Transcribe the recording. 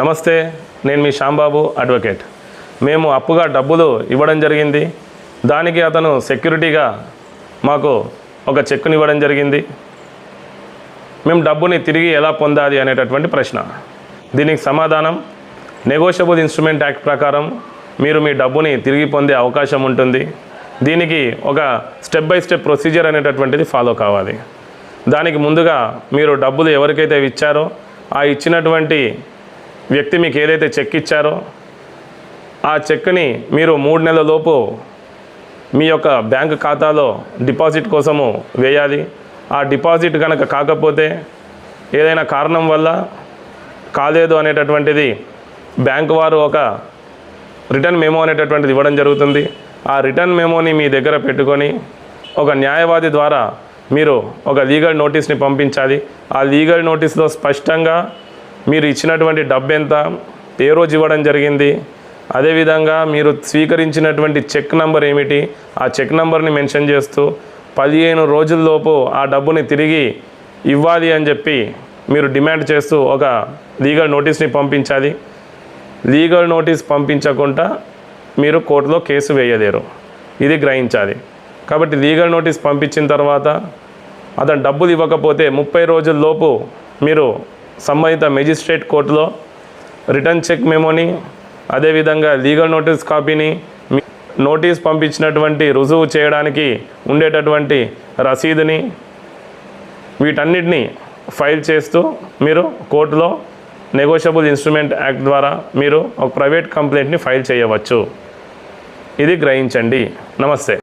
నమస్తే నేను మీ శ్యాంబాబు అడ్వకేట్. మేము అప్పుగా డబ్బులు ఇవ్వడం జరిగింది. దానికి అతను సెక్యూరిటీగా మాకు ఒక చెక్కుని ఇవ్వడం జరిగింది. మేము డబ్బుని తిరిగి ఎలా పొందాలి అనేటటువంటి ప్రశ్న. దీనికి సమాధానం నెగోషియబుల్ ఇన్స్ట్రుమెంట్ యాక్ట్ ప్రకారం మీరు మీ డబ్బుని తిరిగి పొందే అవకాశం ఉంటుంది. దీనికి ఒక స్టెప్ బై స్టెప్ ప్రొసీజర్ అనేటటువంటిది ఫాలో కావాలి. దానికి ముందుగా మీరు డబ్బులు ఎవరికైతే ఇచ్చారో ఆ ఇచ్చినటువంటి వ్యక్తి మీకు ఏదైతే చెక్ ఇచ్చారో ఆ చెక్ని మీరు మూడు నెలల లోపు మీ యొక్క బ్యాంక్ ఖాతాలో డిపాజిట్ కోసము వేయాలి. ఆ డిపాజిట్ కనుక కాకపోతే ఏదైనా కారణం వల్ల కాలేదు అనేటటువంటిది బ్యాంక్ వారు ఒక రిటర్న్ మెమో అనేటటువంటిది ఇవ్వడం జరుగుతుంది. ఆ రిటర్న్ మెమోని మీ దగ్గర పెట్టుకొని ఒక న్యాయవాది ద్వారా మీరు ఒక లీగల్ నోటీస్ని పంపించాలి. ఆ లీగల్ నోటీస్లో స్పష్టంగా మీరు ఇచ్చినటువంటి డబ్బు ఎంత? ఏ రోజు ఇవ్వడం జరిగింది? అదేవిధంగా మీరు స్వీకరించినటువంటి చెక్ నంబర్ ఏమిటి? ఆ చెక్ నంబర్ని మెన్షన్ చేస్తూ పదిహేను రోజుల్లోపు ఆ డబ్బుని తిరిగి ఇవ్వాలి అని చెప్పి మీరు డిమాండ్ చేస్తూ ఒక లీగల్ నోటీస్ని పంపించాలి. లీగల్ నోటీస్ పంపించకుండా మీరు కోర్టులో కేసు వేయలేరు. ఇది గ్రహించాలి. కాబట్టి లీగల్ నోటీస్ పంపించిన తర్వాత అతను డబ్బులు ఇవ్వకపోతే ముప్పై రోజుల్లోపు మీరు సంబంధిత మెజిస్ట్రేట్ కోర్టులో రిటర్న్ చెక్ మెమోని అదేవిధంగా లీగల్ నోటీస్ కాపీని నోటీస్ పంపించినటువంటి రుజువు చేయడానికి ఉండేటటువంటి రసీదుని వీటన్నిటిని ఫైల్ చేస్తూ మీరు కోర్టులో నెగోషియబుల్ ఇన్స్ట్రుమెంట్ యాక్ట్ ద్వారా మీరు ఒక ప్రైవేట్ కంప్లైంట్ని ఫైల్ చేయవచ్చు. ఇది గ్రహించండి. నమస్తే.